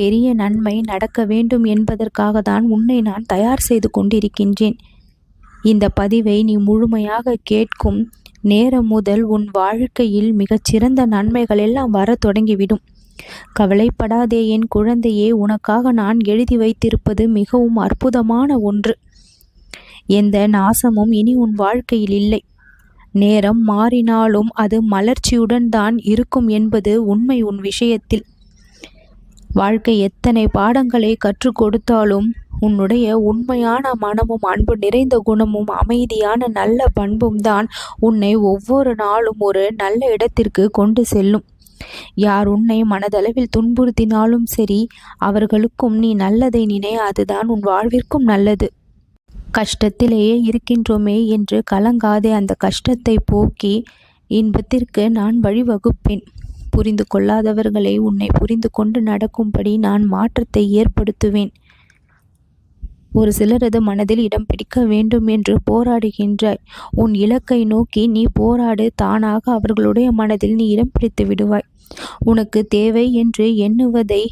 பெரிய நன்மை நடக்க வேண்டும் என்பதற்காக தான் உன்னை நான் தயார் செய்து கொண்டிருக்கின்றேன். இந்த பதிவை நீ முழுமையாக கேட்கும் நேரம் முதல் உன் வாழ்க்கையில் மிகச்சிறந்த நன்மைகள் எல்லாம் வர தொடங்கிவிடும். கவலைப்படாதே என் குழந்தையே உனக்காக நான் எழுதி வைத்திருப்பது மிகவும் அற்புதமான ஒன்று. எந்த நாசமும் இனி உன் வாழ்க்கையில் இல்லை. நேரம் மாறினாலும் அது மலர்ச்சியுடன் தான் இருக்கும் என்பது உண்மை உன் விஷயத்தில். வாழ்க்கை எத்தனை பாடங்களை கற்றுக் கொடுத்தாலும் உன்னுடைய உண்மையான மனமும் அன்பு நிறைந்த குணமும் அமைதியான நல்ல பண்பும் தான் உன்னை ஒவ்வொரு நாளும் ஒரு நல்ல இடத்திற்கு கொண்டு செல்லும். யார் உன்னை மனதளவில் துன்புறுத்தினாலும் சரி அவர்களுக்கும் நீ நல்லதை நினை அதுதான் உன் வாழ்விற்கும் நல்லது. கஷ்டத்திலேயே இருக்கின்றோமே என்று கலங்காதே அந்த கஷ்டத்தை போக்கி இன்பத்திற்கு நான் வழிவகுப்பேன். புரிந்து கொள்ளாதவர்களை உன்னை புரிந்து கொண்டு நடக்கும்படி நான் மாற்றத்தை ஏற்படுத்துவேன். ஒரு சிலரது மனதில் இடம் பிடிக்க வேண்டும் என்று போராடுகின்றாய். உன் இலக்கை நோக்கி நீ போராடு தானாக அவர்களுடைய மனதில் நீ இடம் பிடித்து விடுவாய். உனக்கு தேவை என்று எண்ணுவதை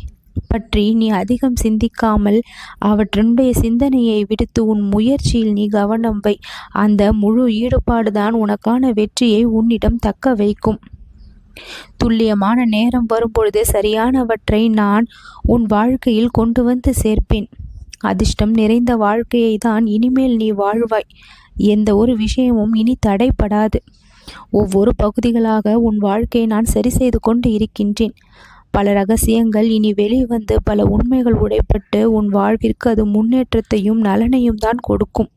பற்றி நீ அதிகம் சிந்திக்காமல் அவற்றினுடைய சிந்தனையை விடுத்து உன் முயற்சியில் நீ கவனம் வை. அந்த முழு ஈடுபாடுதான் உனக்கான வெற்றியை உன்னிடம் தக்க வைக்கும். துல்லியமான நேரம் வரும்பொழுது சரியானவற்றை நான் உன் வாழ்க்கையில் கொண்டு வந்து சேர்ப்பேன். அதிர்ஷ்டம் நிறைந்த வாழ்க்கையை தான் இனிமேல் நீ வாழ்வாய். எந்த ஒரு விஷயமும் இனி தடைப்படாது ஒவ்வொரு பகுதிகளாக உன் வாழ்க்கையை நான் சரி செய்து கொண்டு இருக்கின்றேன். பல ரகசியங்கள் இனி வெளிவந்து பல உண்மைகள் உடைப்பட்டு உன் வாழ்விற்கு அது முன்னேற்றத்தையும் நலனையும் தான் கொடுக்கும்.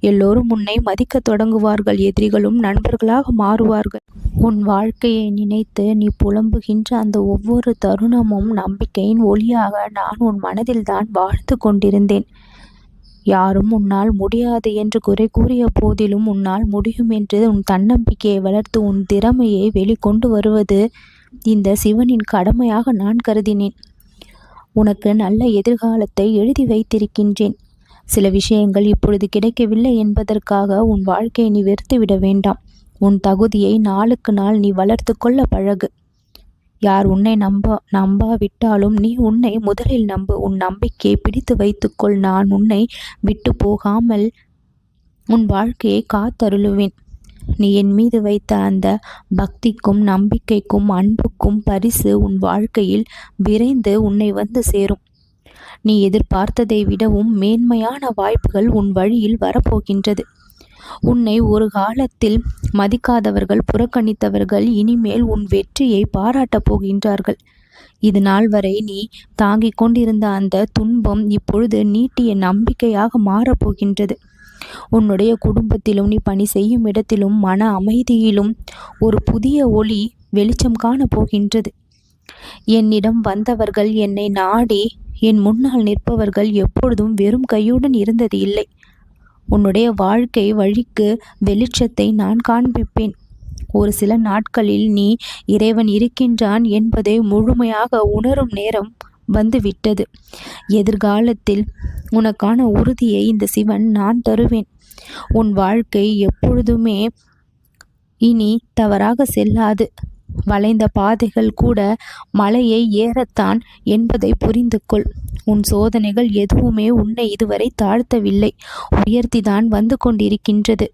எல்லோரும் உன்னை மதிக்க தொடங்குவார்கள் எதிரிகளும் நண்பர்களாக மாறுவார்கள். உன் வாழ்க்கையை நினைத்து நீ புலம்புகின்ற அந்த ஒவ்வொரு தருணமும் நம்பிக்கையின் ஒளியாக நான் உன் மனதில் தான் வாழ்ந்து கொண்டிருந்தேன். யாரும் உன்னால் முடியாது என்று குறை கூறிய போதிலும் உன்னால் முடியும் என்று உன் தன்னம்பிக்கையை வளர்த்து உன் திறமையை வெளிக்கொண்டு வருவது இந்த சிவனின் கடமையாக நான் கருதினேன். உனக்கு நல்ல எதிர்காலத்தை எழுதி வைத்திருக்கின்றேன். சில விஷயங்கள் இப்பொழுது கிடைக்கவில்லை என்பதற்காக உன் வாழ்க்கையை நீ வெறுத்துவிட வேண்டாம். உன் தகுதியை நாளுக்கு நாள் நீ வளர்த்து கொள்ள பழகு. யார் உன்னை நம்ப நம்பாவிட்டாலும் நீ உன்னை முதலில் நம்பு. உன் நம்பிக்கையை பிடித்து வைத்துக்கொள் நான் உன்னை விட்டு போகாமல் உன் வாழ்க்கையை காத்தருளுவேன். நீ என் மீது வைத்த அந்த பக்திக்கும் நம்பிக்கைக்கும் அன்புக்கும் பரிசு உன் வாழ்க்கையில் விரைந்து உன்னை வந்து சேரும். நீ எதிர்பார்த்ததை விடவும் மேன்மையான வாய்ப்புகள் உன் வழியில் வரப்போகின்றது. உன்னை ஒரு காலத்தில் மதிக்காதவர்கள் புறக்கணித்தவர்கள் இனிமேல் உன் வெற்றியை பாராட்டப் போகின்றார்கள். இது நாள் வரை நீ தாங்கிக் கொண்டிருந்த அந்த துன்பம் இப்பொழுது நீட்டிய நம்பிக்கையாக மாறப்போகின்றது உன்னுடைய குடும்பத்திலும் நீ பணி செய்யும் இடத்திலும் மன அமைதியிலும் ஒரு புதிய ஒளி வெளிச்சம் காண போகின்றது. என்னிடம் வந்தவர்கள் என்னை நாடி என் முன்னால் நிற்பவர்கள் எப்பொழுதும் வெறும் கையுடன் இருந்தது இல்லை. உன்னுடைய வாழ்க்கை வழிக்கு வெளிச்சத்தை நான் காண்பிப்பேன். ஒரு சில நாட்களில் நீ இறைவன் இருக்கின்றான் என்பதை முழுமையாக உணரும் நேரம் வந்துவிட்டது. எதிர்காலத்தில் உனக்கான உறுதியை இந்த சிவன் நான் தருவேன். உன் வாழ்க்கை எப்பொழுதுமே இனி தவறாக செல்லாது. வளைந்த பாதைகள் கூட மலையை ஏறத்தான் என்பதை புரிந்து கொள் உன் சோதனைகள் எதுவுமே உன்னை இதுவரை தாழ்த்தவில்லை. உயர்த்திதான் வந்து கொண்டிருக்கின்றது.